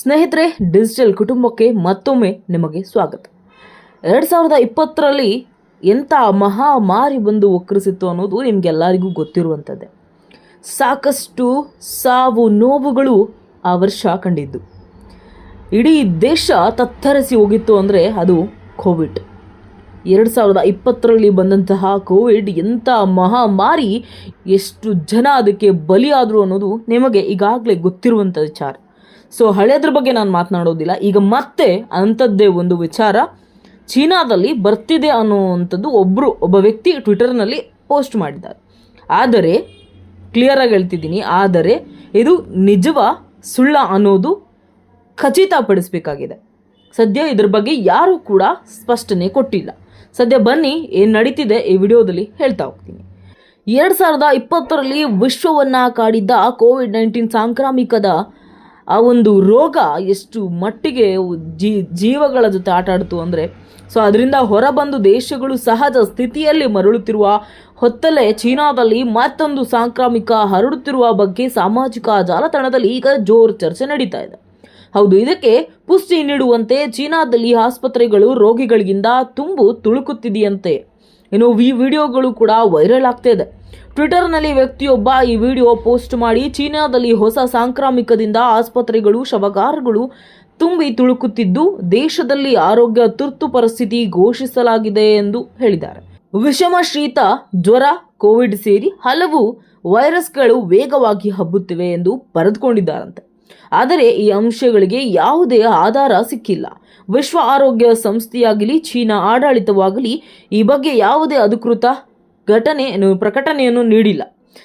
ಸ್ನೇಹಿತರೆ ಡಿಜಿಟಲ್ ಕುಟುಂಬಕ್ಕೆ ಮತ್ತೊಮ್ಮೆ ನಿಮಗೆ ಸ್ವಾಗತ. ಎರಡು ಸಾವಿರದ ಇಪ್ಪತ್ತರಲ್ಲಿ ಎಂಥ ಮಹಾಮಾರಿ ಬಂದು ಒಕ್ಕರಿಸಿತ್ತು ಅನ್ನೋದು ನಿಮಗೆಲ್ಲರಿಗೂ ಗೊತ್ತಿರುವಂಥದ್ದೇ. ಸಾಕಷ್ಟು ಸಾವು ನೋವುಗಳು ಆ ವರ್ಷ ಕಂಡಿದ್ದು. ಇಡೀ ದೇಶ ತತ್ತರಿಸಿ ಹೋಗಿತ್ತು ಅಂದರೆ ಅದು ಕೋವಿಡ್. ಎರಡು ಸಾವಿರದ ಇಪ್ಪತ್ತರಲ್ಲಿ ಬಂದಂತಹ ಕೋವಿಡ್ ಎಂಥ ಮಹಾಮಾರಿ, ಎಷ್ಟು ಜನ ಅದಕ್ಕೆ ಬಲಿಯಾದರು ಅನ್ನೋದು ನಿಮಗೆ ಈಗಾಗಲೇ ಗೊತ್ತಿರುವಂಥ ವಿಚಾರ. ಸೊ ಹಳೆಯದ್ರ ಬಗ್ಗೆ ನಾನು ಮಾತನಾಡೋದಿಲ್ಲ. ಈಗ ಮತ್ತೆ ಅಂಥದ್ದೇ ಒಂದು ವಿಚಾರ. ಚೀನಾದಲ್ಲಿ ಬರ್ತಿದೆ ಅನ್ನುವಂಥದ್ದು ಒಬ್ಬರು ಒಬ್ಬ ವ್ಯಕ್ತಿ ಟ್ವಿಟರ್ನಲ್ಲಿ ಪೋಸ್ಟ್ ಮಾಡಿದ್ದಾರೆ. ಆದರೆ ಕ್ಲಿಯರಾಗಿ ಹೇಳ್ತಿದ್ದೀನಿ. ಆದರೆ, ಇದು ನಿಜವ, ಸುಳ್ಳ ಅನ್ನೋದು ಖಚಿತಪಡಿಸಬೇಕಾಗಿದೆ. ಸದ್ಯ ಇದ್ರ ಬಗ್ಗೆ ಯಾರೂ ಕೂಡ ಸ್ಪಷ್ಟನೆ ಕೊಟ್ಟಿಲ್ಲ. ಸದ್ಯ ಬನ್ನಿ, ಏನು ನಡೀತಿದೆ ಈ ವಿಡಿಯೋದಲ್ಲಿ ಹೇಳ್ತಾ ಹೋಗ್ತೀನಿ. ಎರಡು ಸಾವಿರದ ಇಪ್ಪತ್ತರಲ್ಲಿ ವಿಶ್ವವನ್ನು ಕಾಡಿದ್ದ ಕೋವಿಡ್ ನೈನ್ಟೀನ್ ಸಾಂಕ್ರಾಮಿಕದ ಆ ಒಂದು ರೋಗ ಎಷ್ಟು ಮಟ್ಟಿಗೆ ಜೀವಗಳ ಜೊತೆ ಆಟಾಡ್ತು ಅಂದರೆ, ಸೊ ಅದರಿಂದ ಹೊರಬಂದು ದೇಶಗಳು ಸಹಜ ಸ್ಥಿತಿಯಲ್ಲಿ ಮರಳುತ್ತಿರುವ ಹೊತ್ತಲ್ಲೇ ಚೀನಾದಲ್ಲಿ ಮತ್ತೊಂದು ಸಾಂಕ್ರಾಮಿಕ ಹರಡುತ್ತಿರುವ ಬಗ್ಗೆ ಸಾಮಾಜಿಕ ಜಾಲತಾಣದಲ್ಲಿ ಈಗ ಜೋರು ಚರ್ಚೆ ನಡೀತಾ ಇದೆ. ಹೌದು, ಇದಕ್ಕೆ ಪುಷ್ಟಿ ನೀಡುವಂತೆ ಚೀನಾದಲ್ಲಿ ಆಸ್ಪತ್ರೆಗಳು ರೋಗಿಗಳಿಗಿಂದ ತುಂಬು ತುಳುಕುತ್ತಿದೆಯಂತೆ. ಇನ್ನು ಈ ವಿಡಿಯೋಗಳು ಕೂಡ ವೈರಲ್ ಆಗ್ತಾ ಇದೆ. ಟ್ವಿಟರ್ನಲ್ಲಿ ವ್ಯಕ್ತಿಯೊಬ್ಬ ಈ ವಿಡಿಯೋ ಪೋಸ್ಟ್ ಮಾಡಿ ಚೀನಾದಲ್ಲಿ ಹೊಸ ಸಾಂಕ್ರಾಮಿಕದಿಂದ ಆಸ್ಪತ್ರೆಗಳು, ಶವಗಾರಗಳು ತುಂಬಿ ತುಳುಕುತ್ತಿದ್ದು, ದೇಶದಲ್ಲಿ ಆರೋಗ್ಯ ತುರ್ತು ಪರಿಸ್ಥಿತಿ ಘೋಷಿಸಲಾಗಿದೆ ಎಂದು ಹೇಳಿದ್ದಾರೆ. ವಿಷಮ ಶೀತ, ಜ್ವರ, ಕೋವಿಡ್ ಸೇರಿ ಹಲವು ವೈರಸ್ಗಳು ವೇಗವಾಗಿ ಹಬ್ಬುತ್ತಿವೆ ಎಂದು ಬರೆದುಕೊಂಡಿದ್ದಾರಂತೆ. ಆದರೆ ಈ ಅಂಶಗಳಿಗೆ ಯಾವುದೇ ಆಧಾರ ಸಿಕ್ಕಿಲ್ಲ. ವಿಶ್ವ ಆರೋಗ್ಯ ಸಂಸ್ಥೆಯಾಗಲಿ, ಚೀನಾ ಆಡಳಿತವಾಗಲಿ, ಈ ಬಗ್ಗೆ ಯಾವುದೇ ಅಧಿಕೃತ ಘಟನೆ ಪ್ರಕಟಣೆಯನ್ನು ನೀಡಿಲ್ಲ.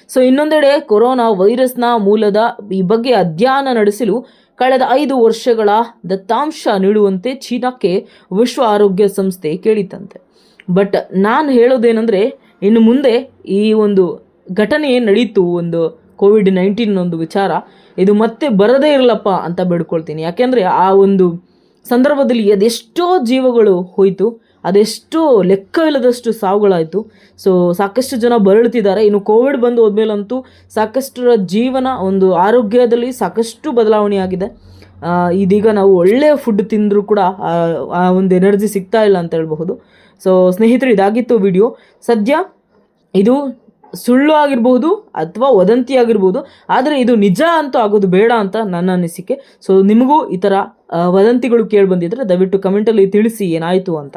ಸೊ, ಇನ್ನೊಂದೆಡೆ ಕೊರೋನಾ ವೈರಸ್ನ ಮೂಲದ ಈ ಬಗ್ಗೆ ಅಧ್ಯಯನ ನಡೆಸಲು ಕಳೆದ ಐದು ವರ್ಷಗಳ ದತ್ತಾಂಶ ನೀಡುವಂತೆ ಚೀನಾಕ್ಕೆ ವಿಶ್ವ ಆರೋಗ್ಯ ಸಂಸ್ಥೆ ಕೇಳಿತಂತೆ ಬಟ್ ನಾನು ಹೇಳೋದೇನೆಂದರೆ, ಇನ್ನು ಮುಂದೆ ಈ ಒಂದು ಘಟನೆ ನಡೀತು, ಒಂದು ಕೋವಿಡ್ ನೈನ್ಟೀನ್ ಒಂದು ವಿಚಾರ, ಇದು ಮತ್ತೆ ಬರದೇ ಇರಲಪ್ಪ ಅಂತ ಬೇಡ್ಕೊಳ್ತೀನಿ. ಯಾಕೆಂದರೆ ಆ ಒಂದು ಸಂದರ್ಭದಲ್ಲಿ ಅದೆಷ್ಟೋ ಜೀವಗಳು ಹೋಯಿತು, ಅದೆಷ್ಟೋ ಲೆಕ್ಕವಿಲ್ಲದಷ್ಟು ಸಾವುಗಳಾಯಿತು. ಸೊ ಸಾಕಷ್ಟು ಜನ ಬರಳುತ್ತಿದ್ದಾರೆ ಇನ್ನು ಕೋವಿಡ್ ಬಂದು ಹೋದ್ಮೇಲಂತೂ ಸಾಕಷ್ಟರ ಜೀವನ, ಒಂದು ಆರೋಗ್ಯದಲ್ಲಿ ಸಾಕಷ್ಟು ಬದಲಾವಣೆಯಾಗಿದೆ ಇದೀಗ ನಾವು ಒಳ್ಳೆಯ ಫುಡ್ ತಿಂದರೂ ಕೂಡ, ಆ- ಆ ಒಂದು ಎನರ್ಜಿ ಸಿಗ್ತಾ ಇಲ್ಲ ಅಂತ ಹೇಳ್ಬಹುದು. ಸೊ ಸ್ನೇಹಿತರು, ಇದಾಗಿತ್ತು ವಿಡಿಯೋ ಸದ್ಯ ಇದು ಸುಳ್ಳು ಆಗಿರ್ಬೋದು ಅಥವಾ ವದಂತಿ ಆಗಿರ್ಬೋದು, ಆದರೆ ಇದು ನಿಜ ಅಂತೂ ಆಗೋದು ಬೇಡ ಅಂತ ನನ್ನ ಅನಿಸಿಕೆ. ಸೊ ನಿಮಗೂ ಈ ಥರ ವದಂತಿಗಳು ಕೇಳಿ ಬಂದಿದ್ರೆ ದಯವಿಟ್ಟು ಕಮೆಂಟಲ್ಲಿ ತಿಳಿಸಿ ಏನಾಯಿತು ಅಂತ.